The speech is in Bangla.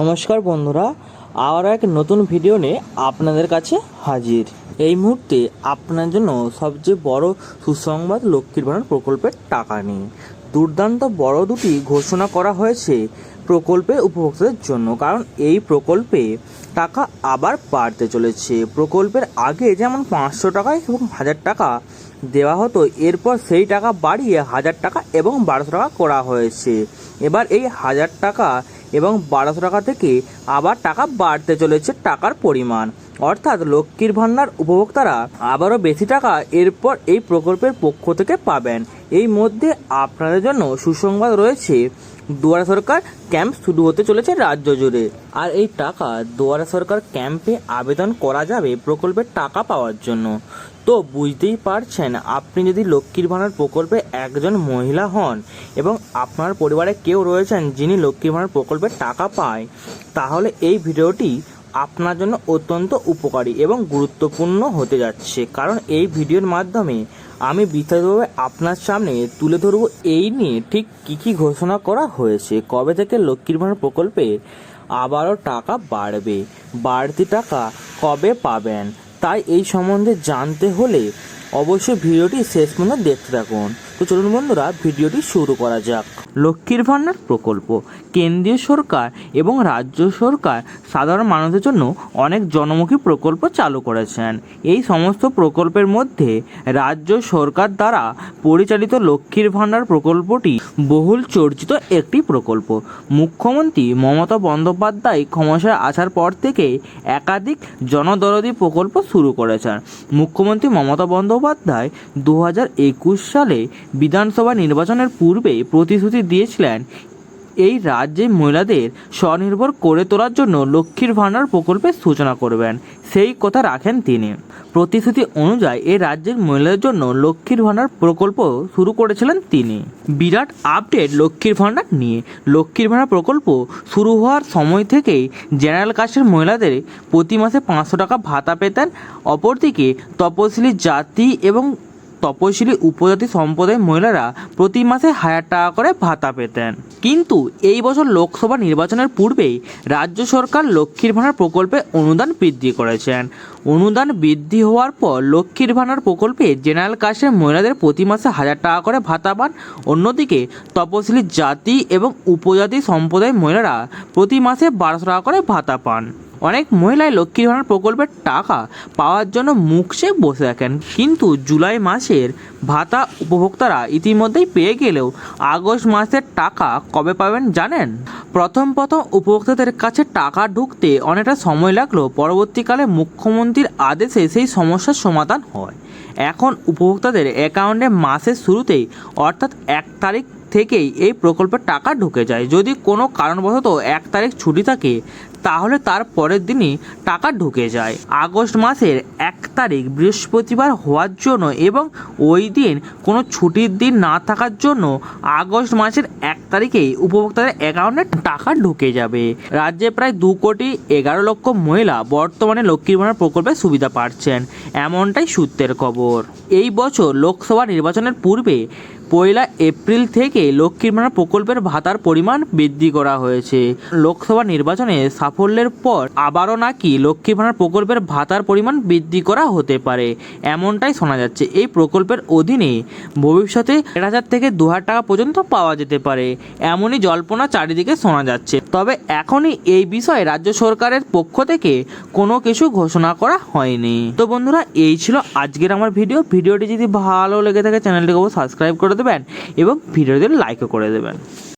নমস্কার বন্ধুরা, আবার এক নতুন ভিডিও নিয়ে আপনাদের কাছে হাজির। এই মুহূর্তে আপনার জন্য সবচেয়ে বড় সুসংবাদ লক্ষ্মীর ভাণ্ডার প্রকল্পের টাকা নিয়ে। দুর্দান্ত বড় দুটি ঘোষণা করা হয়েছে প্রকল্পের উপভোক্তাদের জন্য, কারণ এই প্রকল্পে টাকা আবার বাড়তে চলেছে। প্রকল্পের আগে যেমন পাঁচশো টাকা এবং হাজার টাকা দেওয়া হতো, এরপর সেই টাকা বাড়িয়ে হাজার টাকা এবং বারোশো টাকা করা হয়েছে। এবার এই হাজার টাকা এবং বারোশো টাকা থেকে আবার টাকা বাড়তে চলেছে টাকার পরিমাণ। অর্থাৎ লক্ষ্মীর ভান্ডার উপভোক্তারা আবারও বেশি টাকা এরপর এই প্রকল্পের পক্ষ থেকে পাবেন। এই মধ্যে আপনাদের জন্য সুসংবাদ রয়েছে দুয়ারা সরকার ক্যাম্প শুরু হতে চলেছে রাজ্য জুড়ে। আর এই টাকা দুয়ারা সরকার ক্যাম্পে আবেদন করা যাবে প্রকল্পের টাকা পাওয়ার জন্য। তো বুঝতেই পারছেন, আপনি যদি লক্ষ্মীর ভাণ্ডার প্রকল্পে একজন মহিলা হন এবং আপনার পরিবারে কেউ রয়েছেন যিনি লক্ষ্মীর ভাণ্ডার প্রকল্পে টাকা পায়, তাহলে এই ভিডিওটি আপনার জন্য অত্যন্ত উপকারী এবং গুরুত্বপূর্ণ হতে যাচ্ছে। কারণ এই ভিডিওর মাধ্যমে আমি বিস্তারিতভাবে আপনার সামনে তুলে ধরব এই নিয়ে ঠিক কী কী ঘোষণা করা হয়েছে, কবে থেকে লক্ষ্মীর ভাণ্ডার প্রকল্পে আবারও টাকা বাড়বে, বাড়তি টাকা কবে পাবেন, তাই এই সম্বন্ধে জানতে হলে অবশ্যই ভিডিওটি শেষ পর্যন্ত দেখতে থাকুন। তো চলুন বন্ধুরা, ভিডিওটি শুরু করা যাক। লক্ষ্মীর ভাণ্ডার প্রকল্প। কেন্দ্রীয় সরকার এবং রাজ্য সরকার সাধারণ মানুষের জন্য অনেক জনমুখী প্রকল্প চালু করেছেন। এই সমস্ত প্রকল্পের মধ্যে রাজ্য সরকার দ্বারা পরিচালিত লক্ষ্মীর ভাণ্ডার প্রকল্পটি বহুল চর্চিত একটি প্রকল্প। মুখ্যমন্ত্রী মমতা বন্দ্যোপাধ্যায় ক্ষমতায় আসার পর থেকে একাধিক জনদরদি প্রকল্প শুরু করেছেন। মুখ্যমন্ত্রী মমতা বন্দ্যোপাধ্যায় দু হাজার একুশ সালে বিধানসভা নির্বাচনের পূর্বে প্রতিশ্রুতি দিয়েছিলেন। এই রাজ্যে মহিলাদের স্বনির্ভর করে তোলার জন্য লক্ষ্মীর ভাণ্ডার প্রকল্পের সূচনা করবেন। সেই কথা রাখেন তিনি। প্রতিশ্রুতি অনুযায়ী এই রাজ্যের মহিলাদের জন্য লক্ষ্মীর ভাণ্ডার প্রকল্প শুরু করেছিলেন তিনি। বিরাট আপডেট লক্ষ্মীর ভাণ্ডার নিয়ে। লক্ষ্মীর ভাণ্ডার প্রকল্প শুরু হওয়ার সময় থেকেই জেনারেল কাস্টের মহিলাদের প্রতি মাসে পাঁচশো টাকা ভাতা পেতেন। অপরদিকে তপশিলি জাতি এবং তপশিলি উপজাতি সম্প্রদায়ের মহিলারা প্রতি মাসে হাজার টাকা করে ভাতা পেতেন। কিন্তু এই বছর লোকসভা নির্বাচনের পূর্বেই রাজ্য সরকার লক্ষ্মীর ভাণ্ডার প্রকল্পে অনুদান বৃদ্ধি করেছেন। অনুদান বৃদ্ধি হওয়ার পর লক্ষ্মীর ভাণ্ডার প্রকল্পে জেনারেল কাস্টের মহিলাদের প্রতি মাসে হাজার টাকা করে ভাতা পান। অন্যদিকে তপশিলি জাতি এবং উপজাতি সম্প্রদায়ের মহিলারা প্রতি মাসে বারোশো টাকা করে ভাতা পান। অনেক মহিলাই লক্ষ্মীর ভাণ্ডার প্রকল্পের টাকা পাওয়ার জন্য মুখ সে বসে থাকেন। কিন্তু জুলাই মাসের ভাতা উপভোক্তারা ইতিমধ্যেই পেয়ে গেলেও আগস্ট মাসের টাকা কবে পাবেন জানেন? প্রথম প্রথম উপভোক্তাদের কাছে টাকা ঢুকতে অনেকটা সময় লাগলেও পরবর্তীকালে মুখ্যমন্ত্রীর আদেশে সেই সমস্যার সমাধান হয়। এখন উপভোক্তাদের অ্যাকাউন্টে মাসের শুরুতেই অর্থাৎ এক তারিখ থেকেই এই প্রকল্পের টাকা ঢুকে যায়। যদি কোনো কারণবশত এক তারিখ ছুটি থাকে তাহলে তার পরের দিনই টাকা ঢুকে যায়। আগস্ট মাসের এক তারিখ বৃহস্পতিবার হওয়ার জন্য এবং ওই দিন কোনো ছুটির দিন না থাকার জন্য আগস্ট মাসের এক তারিখেই উপভোক্তাদের অ্যাকাউন্টে টাকা ঢুকে যাবে। রাজ্যে প্রায় দু কোটি এগারো লক্ষ মহিলা বর্তমানে লক্ষ্মীর ভাণ্ডার প্রকল্পের সুবিধা পাচ্ছেন, এমনটাই সূত্রের খবর। এই বছর লোকসভা নির্বাচনের পূর্বে পয়লা এপ্রিল থেকে লক্ষ্মীর ভাণ্ডার প্রকল্পের ভাতার পরিমাণ বৃদ্ধি করা হয়েছে। লোকসভা নির্বাচনে সাফল্যের পর আবারও নাকি লক্ষ্মীর ভাণ্ডার প্রকল্পের ভাতার পরিমাণ বৃদ্ধি করা হতে পারে, এমনটাই শোনা যাচ্ছে। এই প্রকল্পের অধীনে ভবিষ্যতে দেড় হাজার থেকে দু হাজার টাকা পর্যন্ত পাওয়া যেতে পারে, এমনই জল্পনা চারিদিকে শোনা যাচ্ছে। তবে এখনই এই বিষয়ে রাজ্য সরকারের পক্ষ থেকে কোনো কিছু ঘোষণা করা হয়নি। তো বন্ধুরা, এই ছিল আজকের আমার ভিডিও। ভিডিওটি যদি ভালো লেগে থাকে, চ্যানেলটিকে সাবস্ক্রাইব করে দেবেন এবং ভিডিওতে লাইকও করে দেবেন।